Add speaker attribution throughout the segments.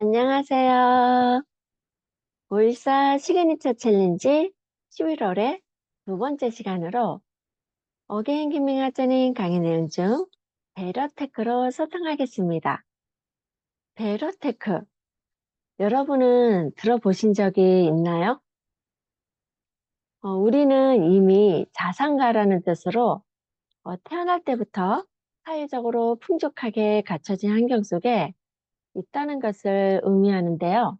Speaker 1: 안녕하세요. 514 시그니처 챌린지 11월의 두 번째 시간으로 어게인 김민하자님 강의 내용 중 베러테크로 소통하겠습니다. 베러테크 여러분은 들어보신 적이 있나요? 어, 우리는 이미 자산가라는 뜻으로 어, 태어날 때부터 사회적으로 풍족하게 갖춰진 환경 속에 있다는 것을 의미하는데요.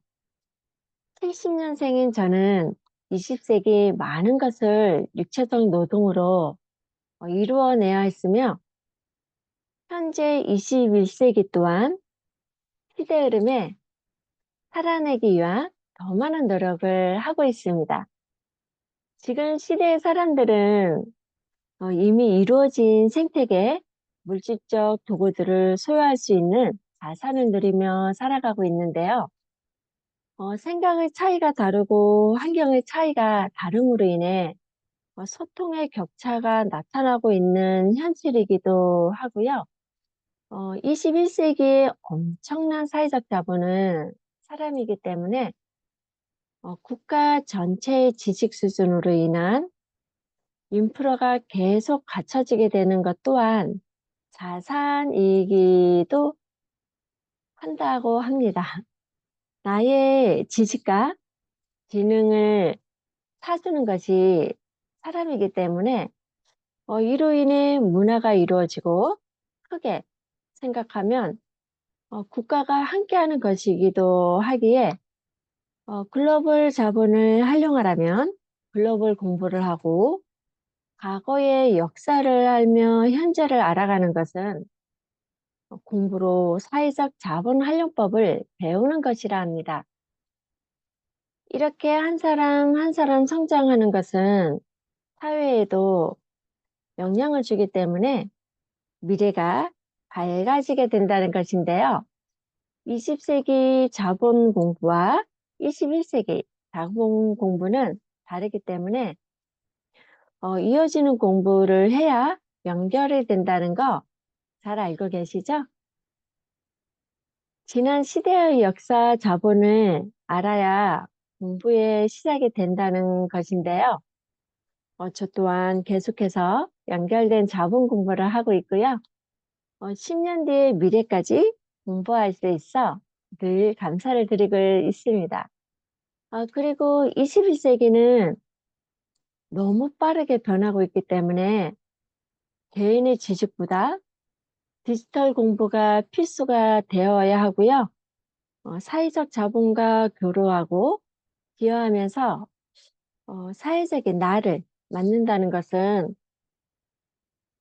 Speaker 1: 70년생인 저는 20세기 많은 것을 육체적 노동으로 어, 이루어내야 했으며 현재 21세기 또한 시대 흐름에 살아내기 위한 더 많은 노력을 하고 있습니다. 지금 시대의 사람들은 어, 이미 이루어진 생태계, 물질적 도구들을 소유할 수 있는 자산을 누리며 살아가고 있는데요. 어, 생각의 차이가 다르고 환경의 차이가 다름으로 인해 어, 소통의 격차가 나타나고 있는 현실이기도 하고요. 어, 21세기의 엄청난 사회적 자본은 사람이기 때문에 어, 국가 전체의 지식 수준으로 인한 인프라가 계속 갖춰지게 되는 것 또한 자산이기도 한다고 합니다. 나의 지식과 지능을 사주는 것이 사람이기 때문에 어, 이로 인해 문화가 이루어지고 크게 생각하면 어, 국가가 함께하는 것이기도 하기에 어, 글로벌 자본을 활용하려면 글로벌 공부를 하고 과거의 역사를 알며 현재를 알아가는 것은 공부로 사회적 자본 활용법을 배우는 것이라 합니다. 이렇게 한 사람 한 사람 성장하는 것은 사회에도 영향을 주기 때문에 미래가 밝아지게 된다는 것인데요. 20세기 자본 공부와 21세기 자본 공부는 다르기 때문에 어, 이어지는 공부를 해야 연결이 된다는 거 잘 알고 계시죠? 지난 시대의 역사 자본을 알아야 공부의 시작이 된다는 것인데요. 어, 저 또한 계속해서 연결된 자본 공부를 하고 있고요. 어, 10년 뒤의 미래까지 공부할 수 있어 늘 감사를 드리고 있습니다. 어, 그리고 21세기는 너무 빠르게 변하고 있기 때문에 개인의 지식보다 디지털 공부가 필수가 되어야 하고요. 어, 사회적 자본과 교류하고 기여하면서 어, 사회적인 나를 만든다는 것은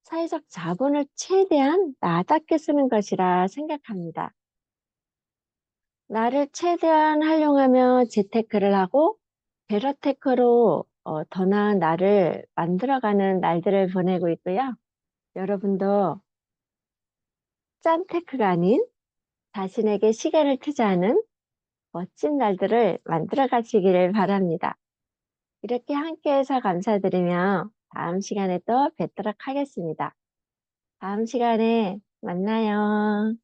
Speaker 1: 사회적 자본을 최대한 나답게 쓰는 것이라 생각합니다. 나를 최대한 활용하며 재테크를 하고 베러테크로 어, 더 나은 나를 만들어가는 날들을 보내고 있고요. 여러분도 짠테크가 아닌 자신에게 시간을 투자하는 멋진 날들을 만들어 가시기를 바랍니다. 이렇게 함께해서 감사드리며 다음 시간에 또 뵙도록 하겠습니다. 다음 시간에 만나요.